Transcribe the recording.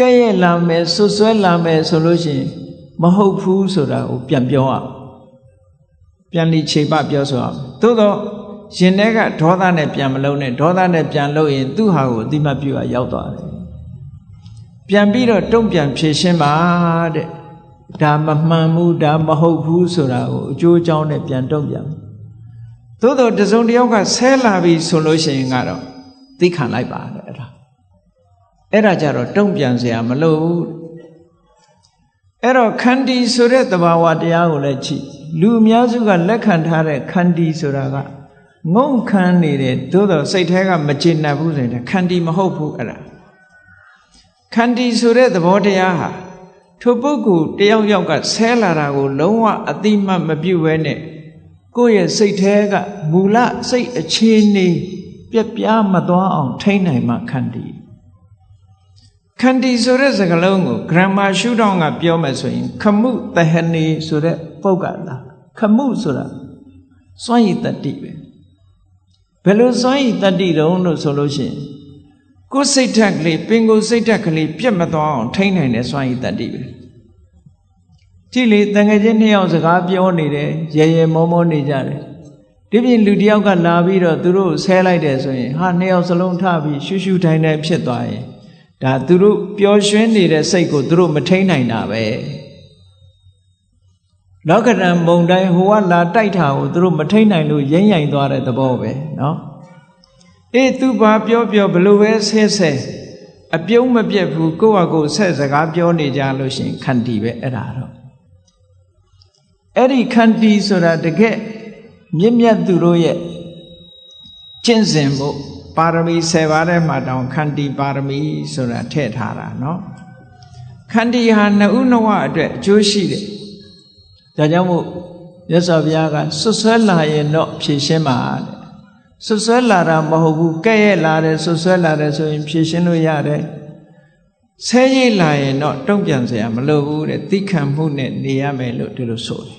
ကဲ့ရဲ့လာမယ်ဆွဆွဲလာမယ်ဆိုလို့ရှိရင်မဟုတ်ဘူးဆိုတာကိုပြန်ပြောရအောင်ပြန်လိချိန်ပပြောဆိုအောင်သို့တော့ရှင်တဲ့ကဒေါသနဲ့ပြန်မလုံးနဲ့ဒေါသနဲ့ပြန်လို့ရင်သူ့ဟာကိုအတိမတ်ပြုတ်ရောက်သွားတယ်ပြန်ပြီးတော့တုံ့ပြန်ဖြေရှင်းပါတဲ့ဒါမမှန်ဘူးဒါမဟုတ်ဘူးဆိုတာကိုအကျိုးအကြောင်းနဲ့ပြန်တုံ့ပြန်သို့တော့တစုံတစ်ယောက်ကဆဲလာပြီဆိုလို့ရှိရင်ကတော့သိခံလိုက်ပါတဲ့အဲ့ဒါ အဲ့ဒါကြတော့တုံ့ပြန်เสียမလို့ဘူးအဲ့တော့ခန္တီဆိုတဲ့သဘာဝတရားကိုလည်းကြည့်လူအများစုကလက်ခံထားတဲ့ခန္တီဆိုတာကငုံခံနေတယ်သို့တော့စိတ်ထဲကမကျေနပ်ဘူးဆိုရင်ခန္တီမဟုတ်ဘူးအဲ့ဒါခန္တီဆိုတဲ့သဘောတရားဟာထိုပုဂ္ဂိုလ်တယောက်ယောက်ကဆဲလာတာကို လုံးဝအတိမတ်မပြုတ်ဘဲနဲ့ကိုယ့်ရဲ့စိတ်ထဲကမူလစိတ်အခြေအနေပြက်ပြားမသွားအောင်ထိန်းနိုင်မှခန္တီ ခန္တီဆိုတဲ့စကားလုံးကို grammar ရှုထောင့်ကပြောမယ်ဆိုရင်ခမှုတဟနေဆိုတဲ့ပုဂ္ဂလာခမှုဆိုတာစွန့်ရည်တတ္တိပဲဘယ်လိုစွန့်ရည်တတ္တိတုံးလို့ဆိုလို့ရှိရင်ကိုယ်စိတ်ဓာတ်ကလေးပင်ကိုယ်စိတ်ဓာတ်ကလေးပြတ်မသွားအောင်ထိန်းနိုင်တဲ့စွန့်ရည်တတ္တိပဲကြည့်လေတန်ငယ်ချင်းနှစ်ယောက်စကားပြောနေတယ်ရေရေမောမောနေကြတယ်ဒီပြင်လူတစ်ယောက်ကလာပြီးတော့သူတို့ဆဲလိုက်တယ်ဆိုရင်ဟာနှစ်ယောက်စလုံးထပြီးရှူးရှူးထိုင်ထိုင်ဖြစ်သွားရင် ဒါသူတို့ပျော်ရွှင်နေတဲ့စိတ်ကိုသူတို့မထိန်းနိုင်တာပဲလောကရန်မုံတိုင်းဟိုကလာတိုက်တာကိုသူတို့မထိန်းနိုင်လို့ရိမ့်ရိုင်သွားတဲ့သဘောပဲเนาะအေးသူဘာပြောပြောဘလို့ပဲဆဲဆဲအပြုံးမပြတ်ဘူးကိုယ့်ဟာကိုယ်ဆက်စကားပြောနေကြလို့ရှင်ခန္တီပဲအဲ့ဒါတော့အဲ့ဒီခန္တီဆိုတာတကယ်မြင့်မြတ်သူတို့ရဲ့ကျင့်စဉ်ဖို့ ပါရမီ10ပါးထဲမှာတောင်ခန္တီပါရမီဆိုတာထည့်ထားတာเนาะခန္တီဟာနှစ်ဦးနှစ်ဝအတွက်အကျိုးရှိတယ်ဒါကြောင့်မို့မြတ်စွာဘုရားကဆွဆွဲလာရင်တော့ဖြည့်ရှင်းပါတဲ့ဆွဆွဲလာတာမဟုတ်ဘူးကဲ့ရဲ့လာတယ်ဆွဆွဲလာတယ်ဆိုရင်ဖြည့်ရှင်းလို့ရတယ်ဆဲရိတ်လာရင်တော့တုံ့ပြန်เสียမလိုဘူးတဲ့သိခံမှုနဲ့နေရမယ်လို့ဒီလိုဆိုတယ်